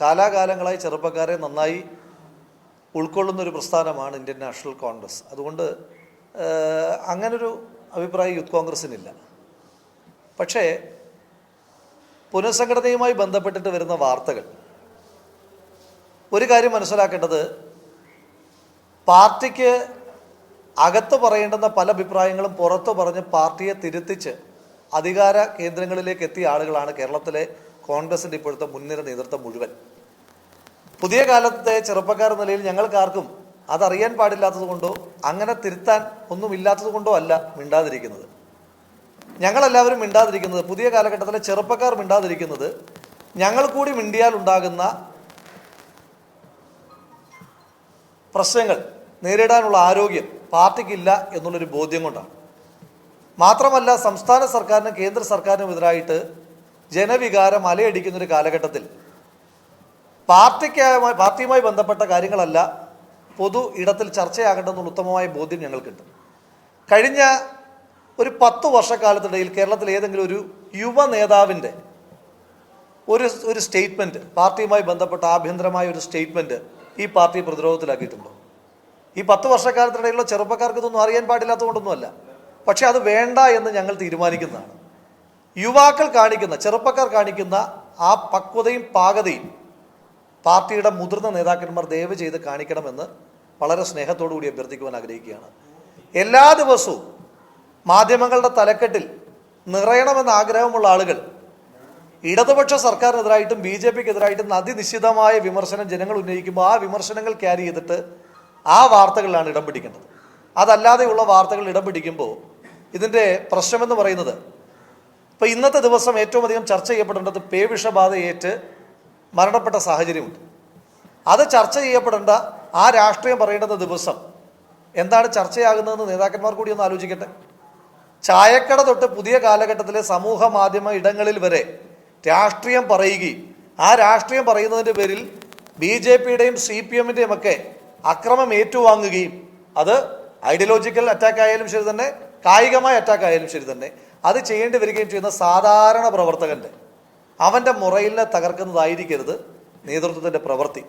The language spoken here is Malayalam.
കാലാകാലങ്ങളായി ചെറുപ്പക്കാരെ നന്നായി ഉൾക്കൊള്ളുന്ന ഒരു പ്രസ്ഥാനമാണ് ഇന്ത്യൻ നാഷണൽ കോൺഗ്രസ്. അതുകൊണ്ട് അങ്ങനൊരു അഭിപ്രായം യൂത്ത് കോൺഗ്രസിനില്ല പക്ഷേ പുനഃസംഘടനയുമായി ബന്ധപ്പെട്ടിട്ട് വരുന്ന വാർത്തകൾ. ഒരു കാര്യം മനസ്സിലാക്കേണ്ടത് പാർട്ടിക്ക് അകത്ത് പറയേണ്ടുന്ന പല അഭിപ്രായങ്ങളും പുറത്തു പറഞ്ഞ് പാർട്ടിയെ തിരുത്തിച്ച് അധികാര കേന്ദ്രങ്ങളിലേക്ക് എത്തിയ ആളുകളാണ് കേരളത്തിലെ കോൺഗ്രസിന്റെ ഇപ്പോഴത്തെ മുൻനിര നേതൃത്വം മുഴുവൻ. പുതിയ കാലത്തെ ചെറുപ്പക്കാർ നിലയിൽ ഞങ്ങൾക്കാർക്കും അതറിയാൻ പാടില്ലാത്തത് കൊണ്ടോ അങ്ങനെ തിരുത്താൻ ഒന്നുമില്ലാത്തത് കൊണ്ടോ അല്ല മിണ്ടാതിരിക്കുന്നത്. ഞങ്ങളെല്ലാവരും മിണ്ടാതിരിക്കുന്നത് പുതിയ കാലഘട്ടത്തിലെ ചെറുപ്പക്കാർ മിണ്ടാതിരിക്കുന്നത് ഞങ്ങൾ കൂടി മിണ്ടിയാൽ ഉണ്ടാകുന്ന പ്രശ്നങ്ങൾ നേരിടാനുള്ള ആരോഗ്യം പാർട്ടിക്കില്ല എന്നുള്ളൊരു ബോധ്യം കൊണ്ടാണ്. മാത്രമല്ല സംസ്ഥാന സർക്കാരിനും കേന്ദ്ര സർക്കാരിനും എതിരായിട്ട് ജനവികാരം അലയടിക്കുന്ന ഒരു കാലഘട്ടത്തിൽ പാർട്ടിക്കായി പാർട്ടിയുമായി ബന്ധപ്പെട്ട കാര്യങ്ങളല്ല പൊതു ഇടത്തിൽ ചർച്ചയാകേണ്ടെന്നുള്ള ഉത്തമമായ ബോധ്യം ഞങ്ങൾക്കുണ്ട്. കഴിഞ്ഞ ഒരു പത്ത് വർഷക്കാലത്തിടയിൽ കേരളത്തിലെ ഏതെങ്കിലും ഒരു യുവ നേതാവിന്റെ ഒരു ഒരു സ്റ്റേറ്റ്മെന്റ് പാർട്ടിയുമായി ബന്ധപ്പെട്ട ആഭ്യന്തരമായ ഒരു സ്റ്റേറ്റ്മെന്റ് ഈ പാർട്ടി പ്രതിരോധത്തിലാക്കിയിട്ടുണ്ടോ? ഈ പത്ത് വർഷക്കാലത്തിനിടയിലുള്ള ചെറുപ്പക്കാർക്ക് ഇതൊന്നും അറിയാൻ പാടില്ലാത്തതുകൊണ്ടൊന്നുമല്ല. പക്ഷേ അത് വേണ്ട എന്ന് ഞങ്ങൾ തീരുമാനിക്കുന്നതാണ്. യുവാക്കൾ കാണിക്കുന്ന ചെറുപ്പക്കാർ കാണിക്കുന്ന ആ പക്വതയും പാകതയും പാർട്ടിയുടെ മുതിർന്ന നേതാക്കന്മാർ ദയവ് ചെയ്ത് കാണിക്കണമെന്ന് വളരെ സ്നേഹത്തോടു കൂടി അഭ്യർത്ഥിക്കുവാൻ ആഗ്രഹിക്കുകയാണ്. എല്ലാ ദിവസവും മാധ്യമങ്ങളുടെ തലക്കെട്ടിൽ നിറയണമെന്ന ആഗ്രഹമുള്ള ആളുകൾ ഇടതുപക്ഷ സർക്കാരിനെതിരായിട്ടും ബി ജെ പിക്കെതിരായിട്ടും അതിനിശ്ചിതമായ വിമർശനം ജനങ്ങൾ ഉന്നയിക്കുമ്പോൾ ആ വിമർശനങ്ങൾ ക്യാരി ചെയ്തിട്ട് ആ വാർത്തകളിലാണ് ഇടം പിടിക്കേണ്ടത്. അതല്ലാതെയുള്ള വാർത്തകൾ ഇടം പിടിക്കുമ്പോൾ ഇതിന്റെ പ്രശ്നമെന്ന് പറയുന്നത് ഇപ്പോൾ ഇന്നത്തെ ദിവസം ഏറ്റവും അധികം ചർച്ച ചെയ്യപ്പെടേണ്ടത് പേവിഷബാധയേറ്റ് മരണപ്പെട്ട സാഹചര്യമുണ്ട്. അത് ചർച്ച ചെയ്യപ്പെടേണ്ട ആ രാഷ്ട്രീയം പറയേണ്ടുന്ന ദിവസം എന്താണ് ചർച്ചയാകുന്നതെന്ന് നേതാക്കന്മാർ കൂടി ഒന്ന് ആലോചിക്കട്ടെ. ചായക്കട തൊട്ട് പുതിയ കാലഘട്ടത്തിലെ സമൂഹ മാധ്യമ ഇടങ്ങളിൽ വരെ രാഷ്ട്രീയം പറയുകയും ആ രാഷ്ട്രീയം പറയുന്നതിന്റെ പേരിൽ ബി ജെ പിയുടെയും സി പി എമ്മിന്റെയും ഒക്കെ അക്രമം ഏറ്റുവാങ്ങുകയും അത് ഐഡിയോളജിക്കൽ അറ്റാക്ക് ആയാലും ശരി തന്നെ കായികമായ അറ്റാക്ക് ആയാലും ശരി തന്നെ അത് ചെയ്യേണ്ടി വരികയും ചെയ്യുന്ന സാധാരണ പ്രവർത്തകന്റെ അവന്റെ മുറയിലെ തകർക്കുന്നതായിരിക്കരുത് നേതൃത്വത്തിന്റെ പ്രവൃത്തി.